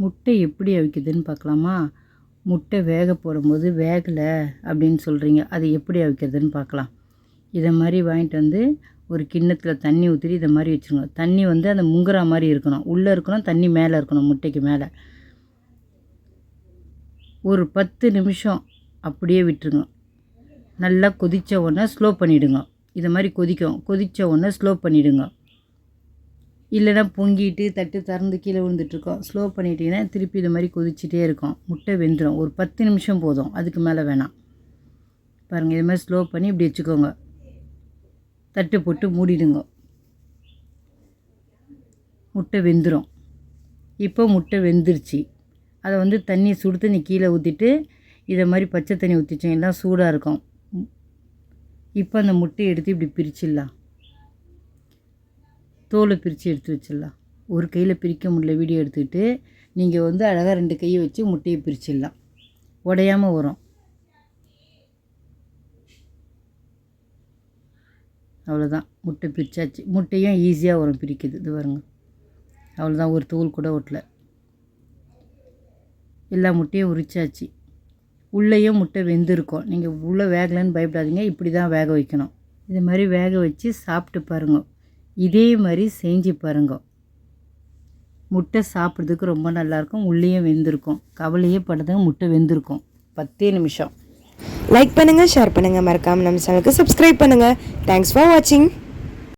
முட்டை எப்படி அவிக்குதுன்னு பார்க்கலாமா? முட்டை வேக போடும்போது வேகலை அப்படின்னு சொல்கிறீங்க அது எப்படி அவிக்கிறதுன்னு பார்க்கலாம். இதை மாதிரி வாங்கிட்டு வந்து ஒரு கிண்ணத்தில் தண்ணி ஊற்றி இதை மாதிரி வச்சுருங்க. தண்ணி வந்து அந்த முங்குற மாதிரி இருக்கணும். உள்ளே இருக்கணும் தண்ணி மேலே இருக்கணும் முட்டைக்கு மேலே. ஒரு பத்து நிமிஷம் அப்படியே விட்டுருங்க. நல்லா கொதித்த உடனே ஸ்லோ பண்ணிவிடுங்க இதை மாதிரி கொதிக்கும். கொதித்த உடனே ஸ்லோ பண்ணிவிடுங்க இல்லைன்னா பொங்கிட்டு தட்டு திறந்து கீழே விழுந்துட்டுருக்கோம். ஸ்லோ பண்ணிட்டீங்கன்னா திருப்பி இது மாதிரி கொதிச்சிட்டே இருக்கும். முட்டை வெந்துடும் ஒரு பத்து நிமிஷம் போதும். அதுக்கு மேலே வேணாம். பாருங்கள் இது மாதிரி ஸ்லோ பண்ணி இப்படி வச்சுக்கோங்க. தட்டு போட்டு மூடிடுங்க. முட்டை வெந்துடும் இப்போ முட்டை வெந்துருச்சு. அதை வந்து தண்ணி சுடு தண்ணி கீழே ஊற்றிட்டு இதை மாதிரி பச்சை தண்ணி ஊற்றிச்சிங்கன்னா சூடாக இருக்கும். இப்போ அந்த முட்டையை எடுத்து இப்படி பிரிச்சிடலாம். தோலை பிரித்து எடுத்து வச்சிடலாம். ஒரு கையில் பிரிக்க முடியல வீடியோ எடுத்துக்கிட்டு நீங்கள் வந்து அழகாக ரெண்டு கையை வச்சு முட்டையை பிரிச்சிடலாம். உடையாமல் வரும். அவ்வளோதான் முட்டை பிரித்தாச்சு முட்டையும் ஈஸியாக வரும் பிரிக்குது இது பாருங்க. அவ்வளோதான் ஒரு தூள் கூட ஒட்டல. எல்லா முட்டையும் உரிச்சாச்சு. உள்ளேயும் முட்டை வெந்திருக்கும். நீங்கள் உள்ளே வேகலைன்னு பயப்படாதீங்க. இப்படி தான் வேக வைக்கணும். இது மாதிரி வேக வச்சு சாப்பிட்டு பாருங்கள் இதே மாதிரி செஞ்சு பாருங்க. முட்டை சாப்பிட்றதுக்கு ரொம்ப நல்லாயிருக்கும். உள்ளேயும் வெந்திருக்கும். கவலையே படுறதுங்க முட்டை வெந்திருக்கும். பத்தே நிமிஷம். லைக் பண்ணுங்கள் ஷேர் பண்ணுங்கள் மறக்காமல் நம்ம சேனலுக்கு சப்ஸ்கிரைப் பண்ணுங்கள் தேங்க்ஸ் ஃபார் வாட்சிங்